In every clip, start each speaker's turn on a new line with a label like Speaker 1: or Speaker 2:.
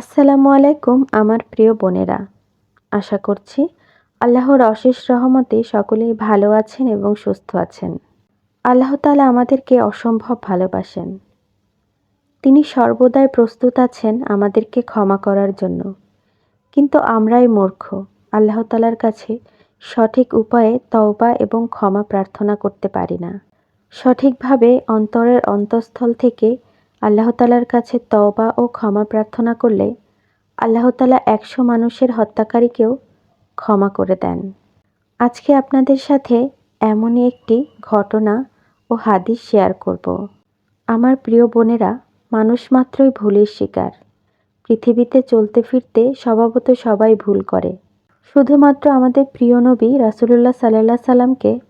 Speaker 1: আসসালামু আলাইকুম, আমার প্রিয় বোনেরা। আশা করছি আল্লাহর অশেষ রহমতে সকলেই ভালো আছেন এবং সুস্থ আছেন। আল্লাহ তালা আমাদেরকে অসম্ভব ভালোবাসেন। তিনি সর্বদাই প্রস্তুত আছেন আমাদেরকে ক্ষমা করার জন্য। কিন্তু আমরাই মূর্খ, আল্লাহ তালার কাছে সঠিক উপায়ে তওবা এবং ক্ষমা প্রার্থনা করতে পারি না। সঠিকভাবে অন্তরের অন্তঃস্থল থেকে আল্লাহ তালার কাছে তওবা ও ক্ষমা প্রার্থনা করলে আল্লাহ তালা একশো মানুষের হত্যাকারীকেও ক্ষমা করে দেন। আজকে আপনাদের সাথে এমনই একটি ঘটনা ও হাদিস শেয়ার করব। আমার প্রিয় বোনেরা, মানুষ মাত্রই ভুলের শিকার। পৃথিবীতে চলতে ফিরতে স্বভাবত সবাই ভুল করে। শুধুমাত্র আমাদের প্রিয় নবী রাসুলুল্লাহ সাল্লাহ সাল্লামকে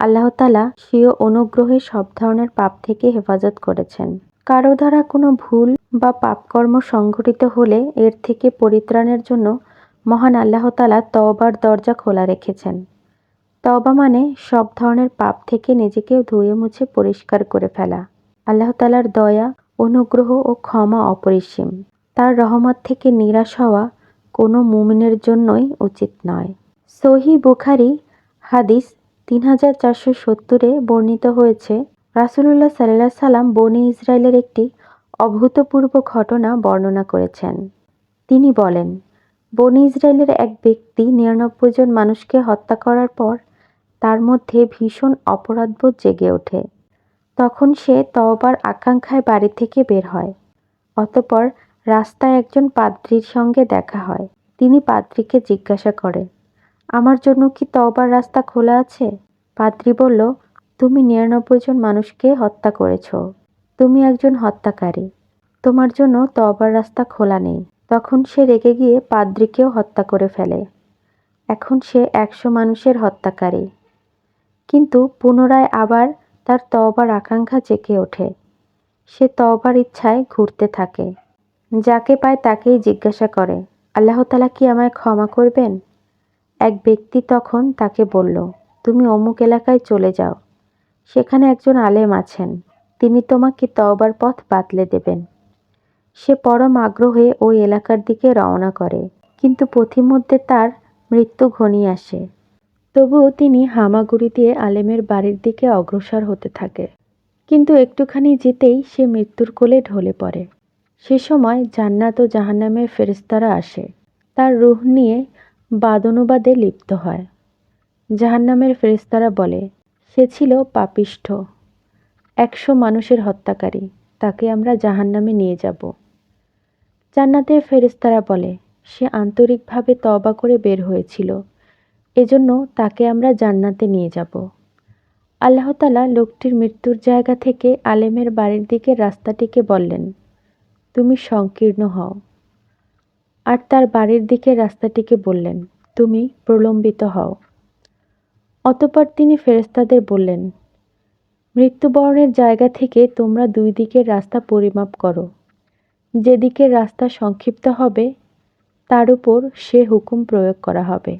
Speaker 1: আল্লাহ তালা স্বীয় অনুগ্রহে সব ধরনের পাপ থেকে হেফাজত করেছেন। কারও দ্বারা কোনো ভুল বা পাপকর্ম সংঘটিত হলে এর থেকে পরিত্রাণের জন্য মহান আল্লাহ তালা তওবার দরজা খোলা রেখেছেন। তওবা মানে সব ধরনের পাপ থেকে নিজেকে ধুয়ে মুছে পরিষ্কার করে ফেলা। আল্লাহ তালার দয়া, অনুগ্রহ ও ক্ষমা অপরিসীম। তার রহমত থেকে নিরাশ হওয়া কোনো মুমিনের জন্যই উচিত নয়। সহি বুখারি হাদিস তিন হাজার চারশো সত্তরে বর্ণিত হয়েছে রাসুলুল্লাহ সাল্লাহ সাল্লাম বনি ইসরায়েলের একটি অভূতপূর্ব ঘটনা বর্ণনা করেছেন। তিনি বলেন, বনি ইসরায়েলের এক ব্যক্তি নিরানব্বই জন মানুষকে হত্যা করার পর তার মধ্যে ভীষণ অপরাধবোধ জেগে ওঠে। তখন সে তওবার আকাঙ্ক্ষায় বাড়ি থেকে বের হয়, অতপর রাস্তায় একজন পাদ্রির সঙ্গে দেখা হয়। তিনি পাদ্রিকে জিজ্ঞাসা করে, আমার জন্য কি তওবার রাস্তা খোলা আছে? পাদ্রি বলল তুমি নিরানব্বই জন মানুষকে হত্যা করেছ। তুমি একজন হত্যাকারী। তোমার জন্য তবার রাস্তা খোলা নেই। তখন সে রেগে গিয়ে পাদ্রিকেও হত্যা করে ফেলে। এখন সে একশো মানুষের হত্যাকারী। কিন্তু পুনরায় আবার তার তবার আকাঙ্ক্ষা জেগে ওঠে। সে তবার ইচ্ছায় ঘুরতে থাকে। যাকে পায় তাকেই জিজ্ঞাসা করে, আল্লাহ তালা কি আমায় ক্ষমা করবেন? এক ব্যক্তি তখন তাকে বলল, তুমি অমুক এলাকায় চলে যাও। সেখানে একজন আলেম আছেন। তিনি তোমাকে তওবার পথ বাতলে দেবেন। সে পরম আগ্রহে ওই এলাকার দিকে রওনা করে। কিন্তু পথিমধ্যে তার মৃত্যু ঘনিয়ে আসে। তবুও তিনি হামাগুড়ি দিয়ে আলেমের বাড়ির দিকে অগ্রসর হতে থাকে। কিন্তু একটুখানি যেতেই সে মৃত্যুর কোলে ঢলে পড়ে। সে সময় জান্নাত ও জাহান্নামের ফেরিস্তারা আসে। তার রুহ নিয়ে বাদনুবাদে লিপ্ত হয়। জাহান্নামের ফেরিস্তারা বলে সে ছিল পাপিষ্ঠ। একশো মানুষের হত্যাকারী, তাকে আমরা জাহান্নামে নিয়ে যাব। জান্নাতের ফেরিস্তারা বলে, সে আন্তরিকভাবে তবা করে বের হয়েছিল, এজন্য তাকে আমরা জান্নাতে নিয়ে যাব। আল্লাহ তালা লোকটির মৃত্যুর জায়গা থেকে আলেমের বাড়ির দিকে রাস্তাটিকে বললেন, তুমি সংকীর্ণ হও। আর তার বাড়ির দিকে রাস্তাটিকে বললেন, তুমি প্রলম্বিত হও। অতপর তিনি ফেরেস্তাদের বললেন, মৃত্যুবরণের জায়গা থেকে তোমরা দুই দিকের রাস্তা পরিমাপ করো। যেদিকের রাস্তা সংক্ষিপ্ত হবে, তার উপর সে হুকুম প্রয়োগ করা হবে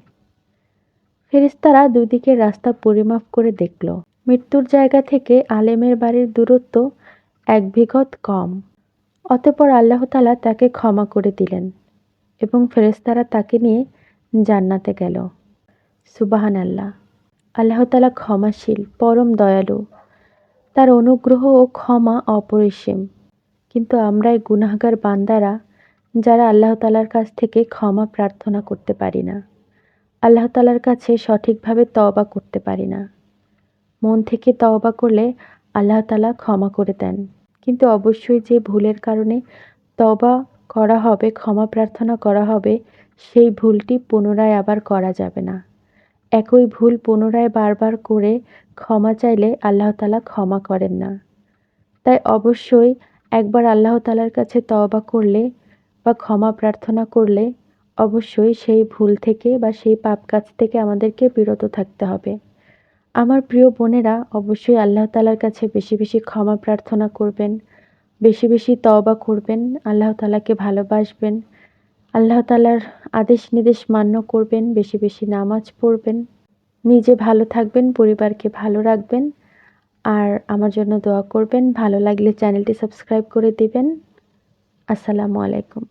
Speaker 1: ফেরিস্তারা দুদিকের রাস্তা পরিমাপ করে দেখল। মৃত্যুর জায়গা থেকে আলেমের বাড়ির দূরত্ব এক বিঘত কম। অতপর আল্লাহতালা তাকে ক্ষমা করে দিলেন এবং ফেরেস্তারা তাকে নিয়ে জান্নাতে গেল। সুবাহান আল্লাহ আল্লাহ তালা ক্ষমাশীল, পরম দয়ালু। তার অনুগ্রহ ও ক্ষমা অপরিসীম। কিন্তু আমরাই গুনাহগার বান্দারা, যারা আল্লাহ তালার কাছ থেকে ক্ষমা প্রার্থনা করতে পারি না, আল্লাহ তালার কাছে সঠিকভাবে তওবা করতে পারি না। মন থেকে তওবা করলে আল্লাহ তালা ক্ষমা করে দেন। কিন্তু অবশ্যই যে ভুলের কারণে তবা করা হবে, ক্ষমা প্রার্থনা করা হবে, সেই ভুলটি পুনরায় আবার করা যাবে না। একই ভুল পুনরায় বারবার করে ক্ষমা চাইলে আল্লাহ তালা ক্ষমা করেন না। তাই অবশ্যই একবার আল্লাহ তালার কাছে তওবা করলে বা ক্ষমা প্রার্থনা করলে অবশ্যই সেই ভুল থেকে বা সেই পাপ কাজ থেকে আমাদেরকে বিরত থাকতে হবে। আমার প্রিয় বোনেরা, অবশ্যই আল্লাহ তালার কাছে বেশি বেশি ক্ষমা প্রার্থনা করবেন, বেশি বেশি তওবা করবেন, আল্লাহ তালাকে ভালোবাসবেন আল্লাহ তালার আদেশ নির্দেশ মান্য করবেন, বেশি বেশি নামাজ পড়বেন। নিজে ভালো থাকবেন, পরিবারকে ভালো রাখবেন। আর আমার জন্য দোয়া করবেন। ভালো লাগলে চ্যানেলটি সাবস্ক্রাইব করে দিবেন। আসসালামু আলাইকুম।